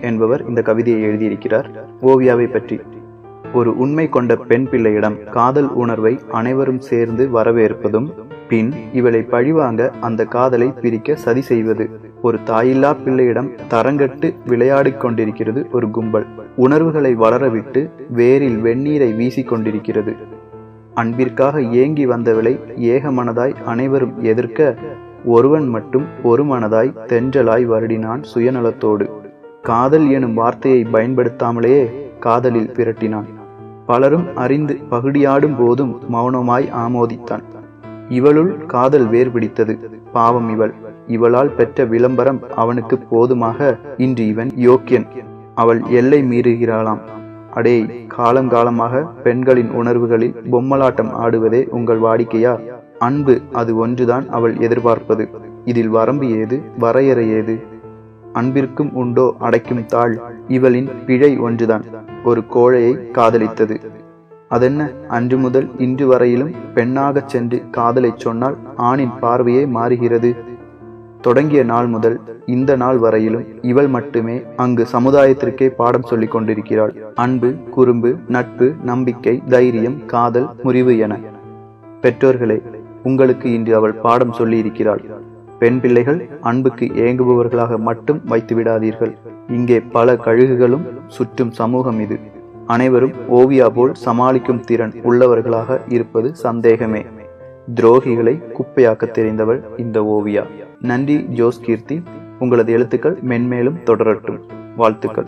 என்பவர் இந்த கவிதையை எழுதியிருக்கிறார். ஓவியாவை பற்றி. ஒரு உண்மை கொண்ட பெண் பிள்ளையிடம் காதல் உணர்வை அனைவரும் சேர்ந்து வரவேற்பதும் பின் இவளை பழிவாங்க அந்த காதலை பிரிக்க சதி செய்வது. ஒரு தாயில்லா பிள்ளையிடம் தரங்கட்டு விளையாடிக் கொண்டிருக்கிறது ஒரு கும்பல். உணர்வுகளை வளரவிட்டு வேரில் வெந்நீரை வீசிக் கொண்டிருக்கிறது. அன்பிற்காக ஏங்கி வந்தவளை ஏக மனதாய் அனைவரும் எதிர்க்க ஒருவன் மட்டும் ஒரு மனதாய் தென்றலாய் வருடினான் சுயநலத்தோடு. காதல் எனும் வார்த்தையை பயன்படுத்தாமலேயே காதலில் பிரட்டினான். பலரும் அறிந்து பகுடியாடும் போதும் மௌனமாய் ஆமோதித்தான். இவளுள் காதல் வேர் பிடித்தது பாவம் இவள். இவளால் பெற்ற விளம்பரம் அவனுக்கு போதுமாக. இன்று இவன் யோக்கியன். அவள் எல்லை மீறுகிறாளாம். அடே காலங்காலமாக பெண்களின் உணர்வுகளில் பொம்மலாட்டம் ஆடுவதே உங்கள் வாடிக்கையா? அன்பு அது ஒன்றுதான் அவள் எதிர்பார்ப்பது. இதில் வரம்பு ஏது? வரையறை ஏது? அன்பிற்கும் உண்டோ அடைக்கும் தாள் இவளின் பிழை ஒன்றுதான். ஒரு கோழையை காதலித்தது. அதென்ன? அன்று முதல் இன்று வரையிலும் பெண்ணாகச் சென்று காதலைச் சொன்னால் ஆணின் பார்வையே மாறுகிறது. தொடங்கிய நாள் முதல் இந்த நாள் வரையிலும் இவள் மட்டுமே அங்கு சமுதாயத்திற்கே பாடம் சொல்லிக் கொண்டிருக்கிறாள். அன்பு குறும்பு நட்பு நம்பிக்கை தைரியம் காதல் முறிவு என. பெற்றோர்களே உங்களுக்கு இன்று அவள் பாடம் சொல்லி இருக்கிறாள் பெண் பிள்ளைகள் அன்புக்கு ஏங்குபவர்களாக மட்டும் வைத்து விடாதீர்கள் இங்கே பல கழுகுகளும் சுற்றும் சமூகம் இது. அனைவரும் ஓவியா போல் சமாளிக்கும் திறன் உள்ளவர்களாக இருப்பது சந்தேகமே. துரோகிகளை குப்பையாக்க தெரிந்தவள் இந்த ஓவியா. நன்றி ஜோஸ் கீர்த்தி. உங்களது எழுத்துக்கள் மென்மேலும் தொடரட்டும். வாழ்த்துக்கள்.